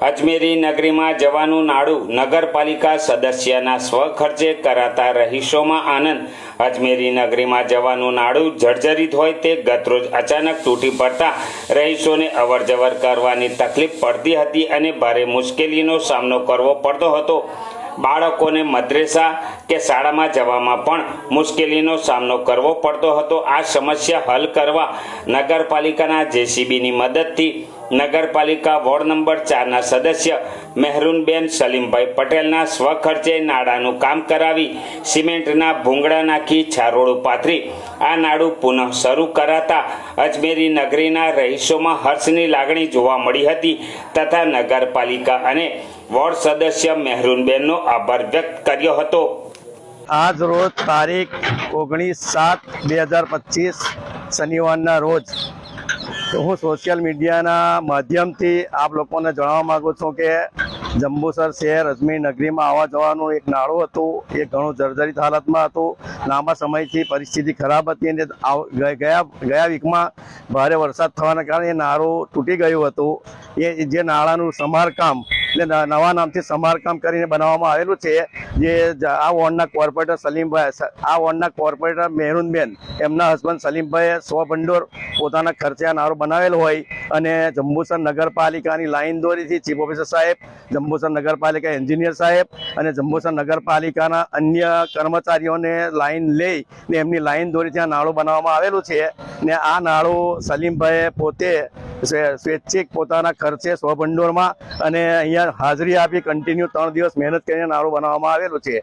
અજમેરી નગરીમાં જવાનું નાડું નગરપાલિકા સદસ્યના સ્વખર્ચે કરાતા રહીશોમાં આનંદ. અજમેરી નગરીમાં જવાનું નાડું જર્જરિત હોય તે ગતરોજ અચાનક તૂટી પડતા રહીશોને અવરજવર કરવાની તકલીફ પડતી હતી અને ભારે મુશ્કેલીનો સામનો કરવો પડતો હતો. બાળકોને મદ્રેસા કે શાળામાં જવામાં પણ મુશ્કેલીનો સામનો કરવો પડતો હતો. આ સમસ્યા હલ કરવા નગરપાલિકાના જેસીબીની મદદથી નગરપાલિકા વોર્ડ નંબર ચારના સદસ્ય મહેરૂનબેન સલીમભાઈ પટેલના સ્વખર્ચે નાડાનું કામ કરાવી સિમેન્ટના ભૂંગળા નાખી છારોડું પાથરી આ નાડું પુનઃ શરૂ કરાતા અજમેરી નગરીના રહીશોમાં હર્ષની લાગણી જોવા મળી હતી તથા નગરપાલિકા અને વોર્ડ સદસ્ય મહેરુનબેનનો આભાર વ્યક્ત કર્યો હતો. આજ રોજ તારીખ ઓગણીસ સાત બે હજાર પચીસ, શનિવારના રોજ તો હું સોશિયલ મીડિયાના માધ્યમથી આપ લોકોને જણાવવા માગું છું કે જંબુસર શહેર અજમેર નગરીમાં આવવા જવાનું એક નાળું હતું, એ ઘણું જર્જરિત હાલતમાં હતું. લાંબા સમયથી પરિસ્થિતિ ખરાબ હતી અને ગયા ગયા વીકમાં ભારે વરસાદ થવાના કારણે એ નાળું તૂટી ગયું હતું. એ, જે નાળાનું સમારકામ નવા નામથી સમારકામ કરીને બનાવવામાં આવેલું છે. જે આ વોર્ડના કોર્પોરેટર સલીમભાઈ આ વોર્ડના કોર્પોરેટર મહેરુનબેન. એમના હસબન્ડ સલીમભાઈએ સો ભંડોર પોતાના ખર્ચે આ નારો બનાવેલો હોય અને જંબુસર નગરપાલિકાની લાઈન દોરીથી ચીફ ઓફિસર સાહેબ, જંબુસર નગરપાલિકા એન્જિનિયર સાહેબ અને જંબુસર નગરપાલિકાના અન્ય કર્મચારીઓને લાઈન લઈ ને એમની લાઈન દોરીથી આ નાળું બનાવવામાં આવેલું છે. ને આ નાળું સલીમભાઈએ પોતે સ્વૈચ્છિક પોતાના ખર્ચે સ્વભંડોળમાં અને અહીંયા હાજરી આપી કન્ટિન્યુ ત્રણ દિવસ મહેનત કરીને નાળું બનાવવામાં આવેલું છે.